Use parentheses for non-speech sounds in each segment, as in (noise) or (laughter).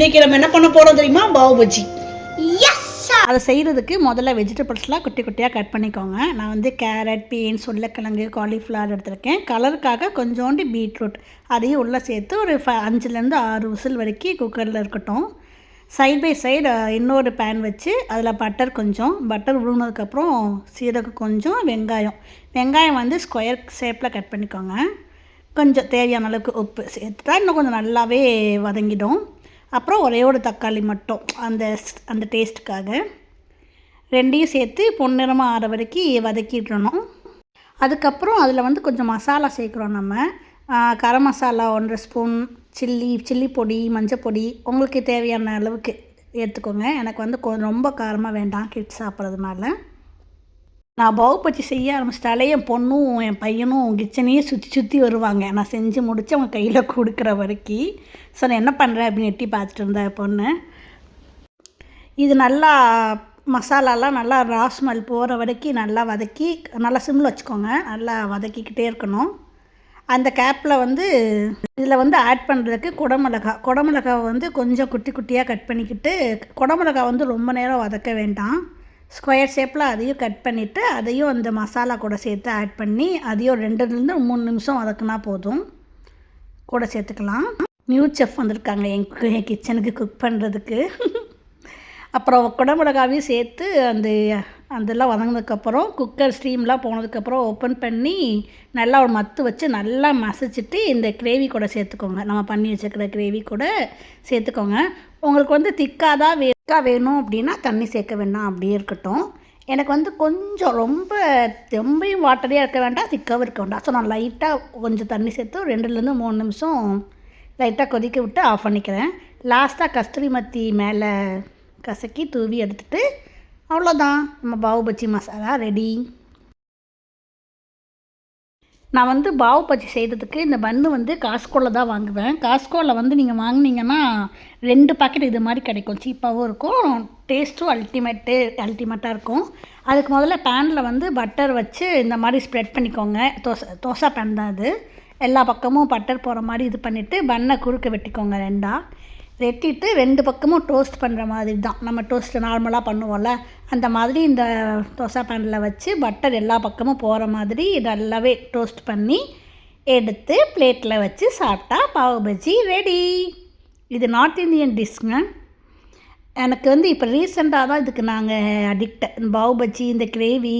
இன்னைக்கு நம்ம என்ன பண்ண போறோம் தெரியுமா? பாவு பஜ்ஜி. எஸ் அதை செய்கிறதுக்கு முதல்ல வெஜிடபிள்ஸ்லாம் குட்டி குட்டியாக கட் பண்ணிக்கோங்க. நான் வந்து கேரட் பீன்ஸ் உருளைக்கிழங்கு காலிஃப்ளவர் எடுத்திருக்கேன். கலருக்காக கொஞ்சோண்டு பீட்ரூட் அதையும் உள்ளே சேர்த்து ஒரு ஃப அஞ்சுலேருந்து ஆறு விசில் வரைக்கும் குக்கரில் இருக்கட்டும். சைட் பை சைடு இன்னொரு பேன் வச்சு அதில் பட்டர் கொஞ்சம். பட்டர் உருகினதுக்கப்புறம் சீரகம் கொஞ்சம் வெங்காயம். வெங்காயம் வந்து ஸ்கொயர் ஷேப்பில் கட் பண்ணிக்கோங்க. கொஞ்சம் தேவையான அளவுக்கு உப்பு சேர்த்துட்டா இன்னும் கொஞ்சம் நல்லாவே வதங்கிடும். அப்புறம் ஒரே ஒரு தக்காளி மட்டும். அந்த அந்த டேஸ்ட்டுக்காக ரெண்டையும் சேர்த்து பொன்னிறமாக ஆற வரைக்கும் வதக்கிடணும். அதுக்கப்புறம் அதில் வந்து கொஞ்சம் மசாலா சேர்க்குறோம் நம்ம. கரம் மசாலா ஒன்றரை ஸ்பூன் சில்லி சில்லி பொடி மஞ்சள் பொடி உங்களுக்கு தேவையான அளவுக்கு எடுத்துக்கோங்க எனக்கு வந்து கொ- ரொம்ப காரமாக வேண்டாம் கிட்ஸ் சாப்பிட்றதுனால. நான் பவு பச்சி செய்ய ஆரம்பிச்சிட்டாலே என் பொண்ணும் என் பையனும் கிச்சனையே சுற்றி சுற்றி வருவாங்க. நான் செஞ்சு முடித்து அவங்க கையில் கொடுக்குற வரைக்கும். ஸோ நான் என்ன பண்ணுறேன் அப்படின்னு எட்டி பார்த்துட்டு இருந்தேன் பொண்ணு. இது நல்லா மசாலாலாம் நல்லா ரா ஸ்மெல் போகிற வரைக்கும் நல்லா வதக்கி நல்லா சிம்மில் வச்சுக்கோங்க. நல்லா வதக்கிக்கிட்டே இருக்கணும். அந்த கேப்பில் வந்து இதில் வந்து ஆட் பண்ணுறதுக்கு குடமிளகா. குடமிளகாவை வந்து கொஞ்சம் குட்டி குட்டியாக கட் பண்ணிக்கிட்டு குடமிளகா வந்து ரொம்ப நேரம் வதக்க வேண்டாம். ஸ்கொயர் ஷேப்பில் அதையும் கட் பண்ணிவிட்டு அதையும் அந்த மசாலா கூட சேர்த்து ஆட் பண்ணி அதையும் ரெண்டுலேருந்து மூணு நிமிஷம் வதக்குனா போதும். கூட சேர்த்துக்கலாம். நியூ செஃப் வந்திருக்காங்க என் கு- என் கிச்சனுக்கு குக் பண்ணுறதுக்கு (laughs) அப்புறம் குடமிளகாவையும் சேர்த்து அந்த அதெல்லாம் வதங்கினதுக்கப்புறம் குக்கர் ஸ்டீம்லாம் போனதுக்கப்புறம் ஓப்பன் பண்ணி நல்லா ஒரு மத்து வச்சு நல்லா மசிச்சுட்டு இந்த கிரேவி கூட சேர்த்துக்கோங்க. நம்ம பண்ணி வச்சுருக்கிற கிரேவி கூட சேர்த்துக்கோங்க. உங்களுக்கு வந்து திக்காக தான் வே திக்காக வேணும் அப்படின்னா தண்ணி சேர்க்க வேண்டாம் அப்படியே இருக்கட்டும். எனக்கு வந்து கொஞ்சம் ரொம்ப ரொம்பவும் வாட்டரியாக இருக்க வேண்டாம் திக்காகவும் இருக்க வேண்டாம். ஸோ நான் லைட்டாக கொஞ்சம் தண்ணி சேர்த்து ரெண்டுலேருந்து மூணு நிமிஷம் லைட்டாக கொதிக்க விட்டு ஆஃப் பண்ணிக்கிறேன். லாஸ்ட்டாக கஸ்தூரி மத்தி மேலே கசக்கி தூவி எடுத்துகிட்டு அவ்வளோதான் நம்ம பாவு பஜ்ஜி மசாலா ரெடி நான் வந்து பாவு பஜ்ஜி செய்கிறதுக்கு இந்த பன்னு வந்து காஸ்கோவில் தான் வாங்குவேன். காஸ்கோவில் வந்து நீங்கள் வாங்கினீங்கன்னா ரெண்டு பாக்கெட் இது மாதிரி கிடைக்கும். சீப்பாகவும் இருக்கும் டேஸ்ட்டும் அல்டிமேட்டு அல்டிமேட்டாக இருக்கும். அதுக்கு முதல்ல பேனில் வந்து பட்டர் வச்சு இந்த மாதிரி ஸ்ப்ரெட் பண்ணிக்கோங்க. தோசை தோசை பேன் தான் அது. எல்லா பக்கமும் பட்டர் போகிற மாதிரி இது பண்ணிவிட்டு பன்னை குறுக்க வெட்டிக்கோங்க ரெண்டாக வெட்டிட்டு ரெண்டு பக்கமும் டோஸ்ட் பண்ணுற மாதிரி தான் நம்ம டோஸ்ட் நார்மலாக பண்ணுவோம்ல. அந்த மாதிரி இந்த தோசை பேனில் வச்சு பட்டர் எல்லா பக்கமும் போகிற மாதிரி நல்லாவே டோஸ்ட் பண்ணி எடுத்து பிளேட்டில் வச்சு சாப்பிட்டா பாவு பஜ்ஜி ரெடி இது நார்த் இந்தியன் டிஷ்ங்க எனக்கு வந்து இப்போ ரீசெண்டாக தான் இதுக்கு நாங்கள் அடிக்ட் பாவு பஜ்ஜி இந்த கிரேவி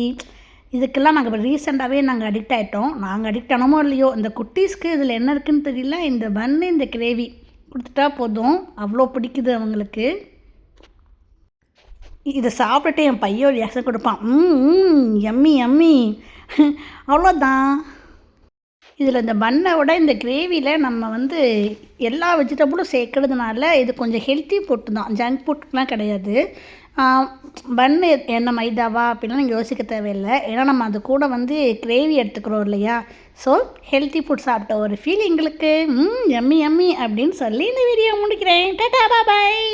இதுக்கெல்லாம் நாங்கள் இப்போ ரீசெண்டாகவே நாங்கள் அடிக்ட் ஆகிட்டோம் நாங்கள் அடிக்ட் ஆனோமோ இல்லையோ? இந்த குட்டீஸ்க்கு இதில் என்ன இருக்குன்னு தெரியல. இந்த பன்னு இந்த கிரேவி கொடுத்துட்டா போதும். அவ்வளோ பிடிக்குது அவங்களுக்கு. இதை சாப்பிட்டுட்டு என் பையன் ரியாக்ஷன் கொடுப்பான். ம் எம்மி எம்மி அவ்வளோதான். இதில் இந்த பண்ணை விட இந்த கிரேவியில் நம்ம வந்து எல்லா வெஜிடபிளும் சேர்க்கறதுனால இது கொஞ்சம் ஹெல்த்தி ஃபுட்டு தான். ஜங்க் ஃபுட்லாம் கிடையாது. பன்னு என்ன மைதாவா அப்படிலாம் நீங்கள் யோசிக்க தேவையில்லை. ஏன்னா நம்ம அது கூட வந்து கிரேவி எடுத்துக்கிறோம் இல்லையா? ஸோ ஹெல்த்தி ஃபுட் சாப்பிட்ட ஒரு ஃபீல் எங்களுக்கு ம் எம்மி எம்மி அப்படின்னு சொல்லி இந்த வீடியோ முடிக்கிறேன். டாடா பாய்